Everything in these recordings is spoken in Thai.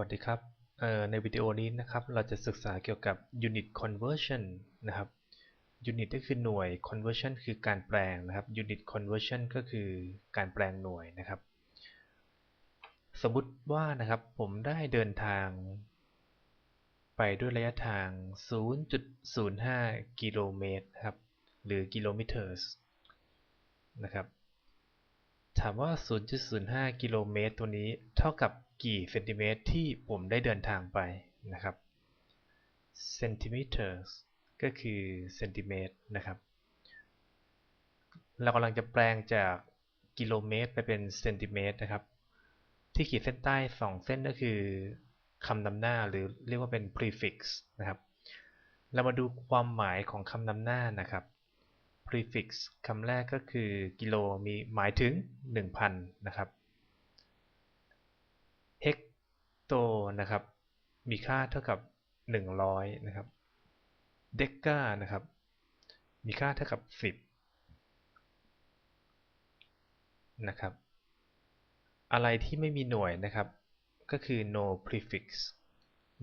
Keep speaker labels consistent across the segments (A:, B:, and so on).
A: วัสดีครับในวิดีโอนี้นะครับเราจะศึกษาเกี่ยวกับ unit conversion นะครับ unit ก็คือหน่วย conversion คือการแปลงนะครับ unit conversion ก็คือการแปลงหน่วยนะครับ สมมติว่านะครับผมได้เดินทาง ไปด้วยระยะทาง 0.05 กิโลเมตรครับหรือกิโลเมตรนะครับถามว่า 0.05 กิโลเมตรตัวนี้เท่ากับ กี่เซนติเมตรที่ผมได้เดินทางไปนะครับเซนติเมตรก็คือเซนติเมตรนะครับ เรากำลังจะแปลงจากกิโลเมตรไปเป็นเซนติเมตรนะครับ ที่ขีดเส้นใต้ 2 เส้นก็คือคำนำหน้าหรือเรียกว่าเป็น prefix นะครับ เรามาดูความหมายของคำนำหน้านะครับ prefix คำแรกก็คือกิโลมีหมายถึง 1,000 นะครับ hecto นะครับ มีค่าเท่ากับ 100 นะครับ deca นะครับ มีค่าเท่ากับ 10 นะครับ อะไรที่ไม่มีหน่วยนะครับ ก็คือ no prefix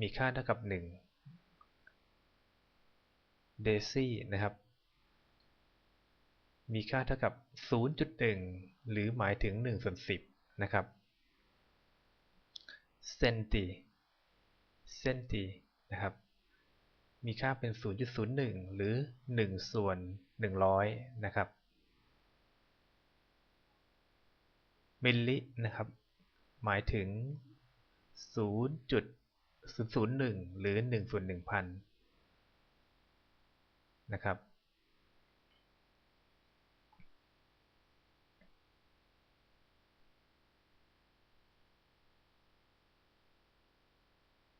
A: มีค่าเท่ากับ 1 deci นะครับ มีค่าเท่ากับ 0.1 หรือหมายถึง1ส่วน10 นะครับ เซนติเซนตินะครับมีค่าเป็น 0.01 หรือ 1 ส่วน 100 นะครับ มิลลินะครับ หมายถึง 0.001 หรือ 1 ส่วน 1,000 นะครับ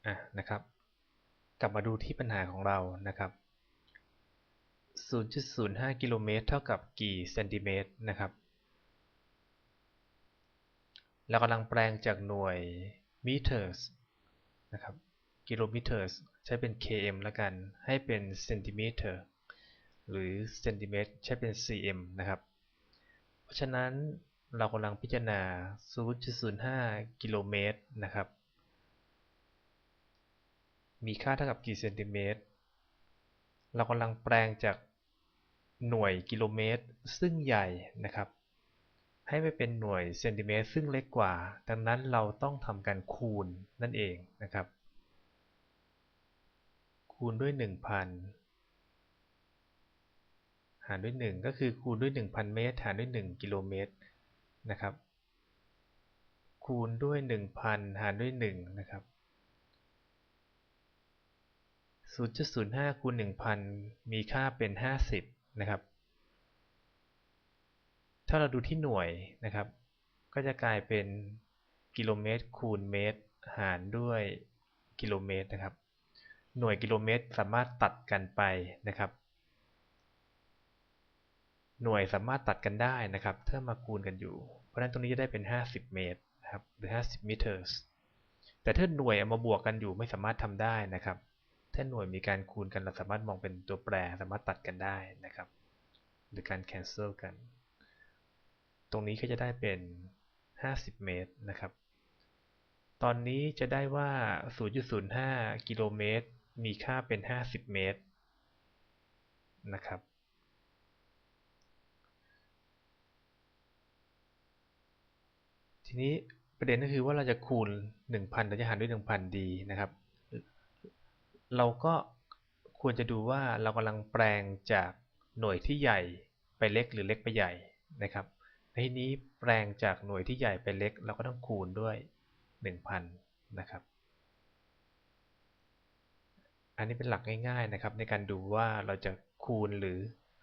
A: อะนะครับ กลับมาดูที่ปัญหาของเรานะครับ 0.05 กิโลเมตรเท่ากับกี่เซนติเมตรนะครับเรากำลังแปลงจากหน่วย meters นะครับกิโลเมตรใช้เป็น km แล้วกัน ให้เป็นเซนติเมตรหรือเซนติเมตรใช้เป็น cm นะครับ เพราะฉะนั้นเรากำลังพิจารณา 0.05 กิโลเมตรนะครับ มีค่าเท่ากับกี่เซนติเมตร เรากำลังแปลงจากหน่วยกิโลเมตร ซึ่งใหญ่นะครับ ให้ไปเป็นหน่วยเซนติเมตร ซึ่งเล็กกว่า ดังนั้นเราต้องทำการคูณนั่นเองนะครับ คูณด้วย 1,000 หารด้วย 1 ก็คือคูณด้วย 1,000 เมตร หารด้วย 1 กิโลเมตรนะครับ คูณด้วย 1,000 หารด้วย 1 นะครับ 0.05คูณ1,000 มีค่าเป็น 50 นะครับ ถ้าเราดูที่หน่วยนะครับ ก็จะกลายเป็นกิโลเมตรคูณเมตร หารด้วยกิโลเมตรนะครับ หน่วยกิโลเมตรสามารถตัดกันไปนะครับ หน่วยสามารถตัดกันได้นะครับ ถ้ามาคูณกันอยู่ เพราะฉะนั้นตรงนี้จะได้เป็น 50 เมตรนะครับ หรือ 50 meters แต่ถ้าหน่วยเอามาบวกกันอยู่ไม่สามารถทำได้นะครับ ถ้าหน่วยมีการคูณกันเราสามารถมองเป็นตัวแปรสามารถตัดกันได้นะครับ หรือการ cancel กัน ตรงนี้ก็จะได้เป็น 50 เมตรนะครับ ตอนนี้จะได้ว่า 0.05 กิโลเมตร มีค่าเป็น 50 เมตรนะครับทีนี้ประเด็นก็คือว่าเราจะคูณ 1,000เราจะหารด้วย 1,000ดีนะครับ เราก็ควรจะดูว่าเรากำลังแปลงจากหน่วยที่ใหญ่ไปเล็กหรือเล็กไปใหญ่นะครับในที่นี้แปลงจากหน่วยที่ใหญ่ไปเล็ก เราก็ต้องคูณด้วย 1,000 นะครับ อันนี้เป็นหลักง่ายๆนะครับ ในการดูว่าเราจะคูณหรือ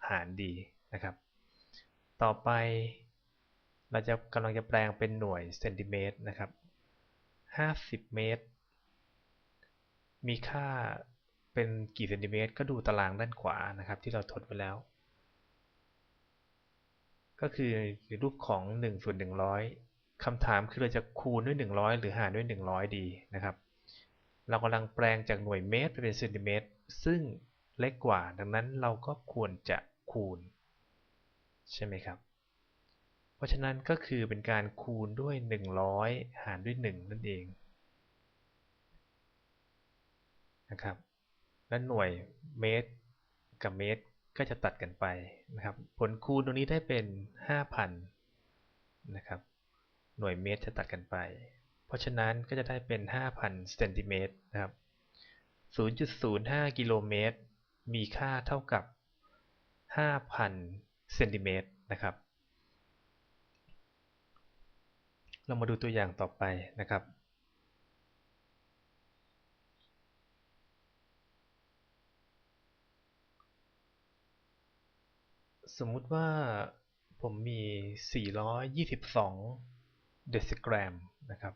A: หารดีนะครับ ต่อไป เราจะกำลังจะแปลงเป็นหน่วยเซนติเมตรนะครับ 50 เมตร มีค่าเป็นกี่เซนติเมตรก็ดูตารางด้านขวานะครับ ที่เราทดไว้แล้ว ก็คือรูปของ1ส่วน100 คำถามคือเราจะคูณด้วย 100 หรือหารด้วย 100 ดีนะครับ เรากำลังแปลงจากหน่วยเมตรไปเป็นเซนติเมตร ซึ่งเล็กกว่า ดังนั้นเราก็ควรจะคูณ ใช่ไหมครับ เพราะฉะนั้นก็คือเป็นการคูณด้วย 100 หารด้วย 1 นั่นเอง นะครับ และหน่วยเมตรกับเมตรก็จะตัดกันไปนะครับ ผลคูณตรงนี้ได้เป็น 5,000นะครับ หน่วยเมตรจะตัดกันไป เพราะฉะนั้นก็จะได้เป็น 5,000เซนติเมตรนะครับ 0.05 กิโลเมตร มีค่าเท่ากับ 5,000เซนติเมตรนะครับ เรามาดูตัวอย่างต่อไปนะครับ สมมุติว่าผมมี 422 เดซิกรัมนะครับ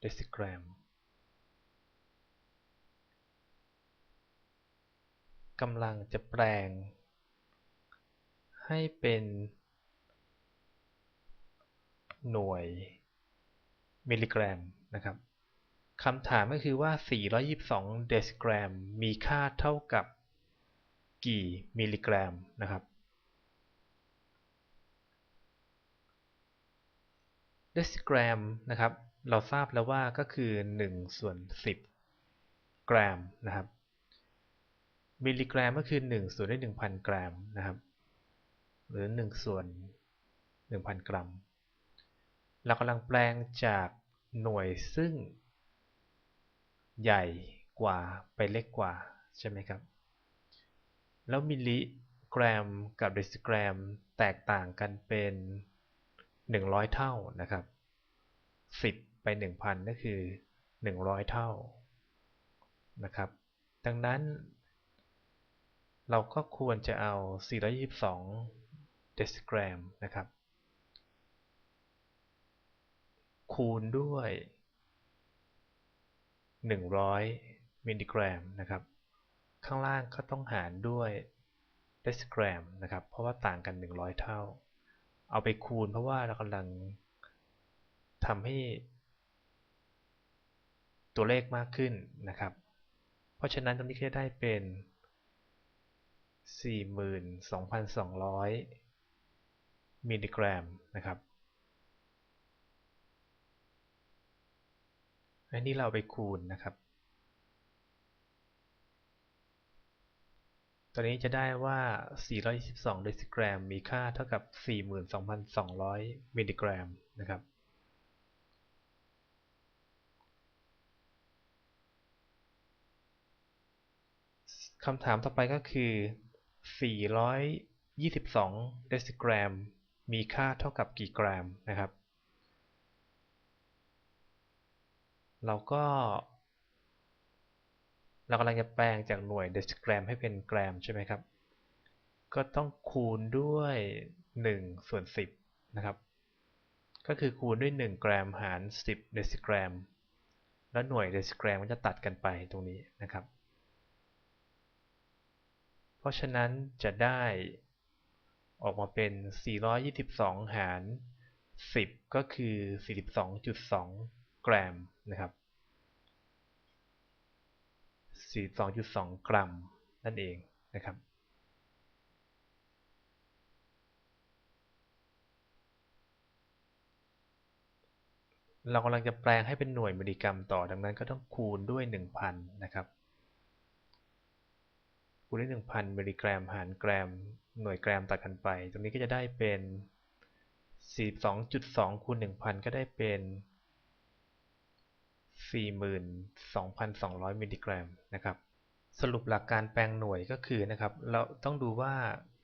A: เดซิกรัมกำลังจะแปลง ให้เป็นหน่วยมิลลิกรัมนะครับคำถามก็คือว่า 422 เดซิกรัมมีค่าเท่ากับ กี่มิลลิกรัมนะครับ เดซิกรัมนะครับ เราทราบแล้วว่าก็คือ 1 ส่วน 10 กรัมนะครับ มิลลิกรัมก็คือ 1 ส่วนด้วย1,000 กรัมนะครับ หรือ 1 ส่วน 1,000 กรัม เรากำลังแปลงจากหน่วยซึ่ง ใหญ่กว่าไปเล็กกว่าใช่ไหมครับ แล้วมิลลิกรัมกับเดซิกรัมแตกต่างกันเป็น 100 เท่านะครับ 10 ไป 1,000 ก็คือ 100 เท่านะครับ ดังนั้น เราก็ควรจะเอา 422 เดซิกรัมนะครับ คูณด้วย 100 มิลลิกรัมนะครับ ข้างล่างก็ต้องหารด้วยเดซิกรัมนะครับ เพราะว่าต่างกัน 100 เท่า เอาไปคูณเพราะว่าเรากำลังทำให้ตัวเลขมากขึ้นนะครับ เพราะฉะนั้นตรงนี้ก็จะได้เป็น 42,200 มิลลิกรัมนะครับอันนี้เราไปคูณนะครับ อนนี้จะได้ว่า 422เดซิกรัมมีค่าเท่ากับ 42,200 มิลลิกรัมนะครับ คำถามต่อไปก็คือ 422 เดซิกรัมมีค่าเท่ากับกี่กรัมนะครับ เราก็ เรากำลังจะแปลงจากหน่วยเดซิกรัมให้เป็นกรัมใช่ไหมครับ ก็ต้องคูณด้วย 1 ส่วน 10 นะครับ ก็คือคูณด้วย1กรัมหาร 10 เดซิกรัมแล้วหน่วยเดซิกรัมมันจะตัดกันไปตรงนี้นะครับ เพราะฉะนั้นจะได้ออกมาเป็น 422 หาร 10 ก็คือ 42.2กรัมนะครับ 42.2 กรัมนั่นเองนะครับเรากำลังจะแปลงให้เป็นหน่วยมิลลิกรัมต่อ ดังนั้นก็ต้องคูณด้วย 1,000 นะครับ คูณด้วย 1,000 มิลลิกรัม หารกรัมหน่วยกรัมตัดกันไป ตรงนี้ก็จะได้เป็น 42.2 คูณ 1,000 ก็ได้เป็น 42,200 มิลลิกรัมนะครับสรุปหลักการแปลงหน่วยก็คือนะครับเราต้องดูว่า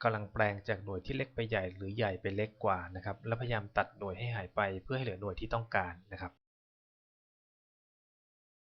A: กำลังแปลงจากหน่วยที่เล็กไปใหญ่หรือใหญ่ไปเล็กกว่านะครับแล้วพยายามตัดหน่วยให้หายไปเพื่อให้เหลือหน่วยที่ต้องการนะครับ